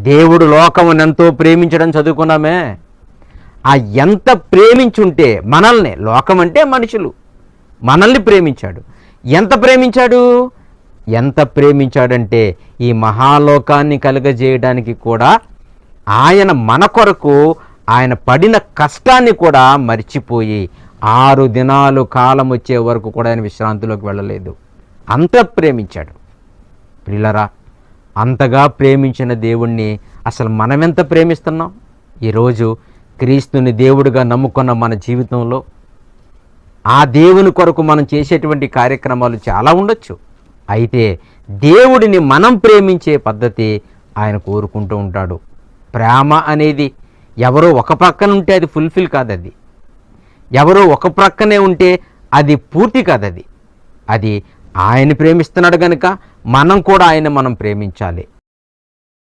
దేవుడు లోకమును ఎంతో ప్రేమించడం చదువుకున్నామే. ఆ ఎంత ప్రేమించుంటే మనల్ని లోకం అంటే మనుషులు. మనల్ని ప్రేమించాడు. ఎంత ప్రేమించాడు? ఎంత ప్రేమించాడంటే ఈ మహాలోకాన్ని కలుగజేయడానికి కూడా ఆయన మన కొరకు ఆయన పడిన కష్టాన్ని కూడా మర్చిపోయి ఆరు దినాలు కాలం వచ్చే వరకు కూడా ఆయన విశ్రాంతిలోకి వెళ్ళలేదు. అంత ప్రేమించాడు. పిల్లరా అంతగా ప్రేమించిన దేవుణ్ణి అసలు మనమెంత ప్రేమిస్తున్నాం? ఈరోజు క్రీస్తుని దేవుడిగా నమ్ముకున్న మన జీవితంలో ఆ దేవుని కొరకు మనం చేసేటువంటి కార్యక్రమాలు చాలా ఉండొచ్చు. అయితే దేవుడిని మనం ప్రేమించే పద్ధతి ఆయన కోరుకుంటూ ఉంటాడు. ప్రేమ అనేది ఎవరో ఒక ప్రక్కన ఉంటే అది ఫుల్ఫిల్ కాదు అది ఎవరో ఒక ప్రక్కనే ఉంటే అది పూర్తి కాదు అది అది ఆయన ప్రేమిస్తున్నాడు కనుక మనం కూడా ఆయన మనం ప్రేమించాలి.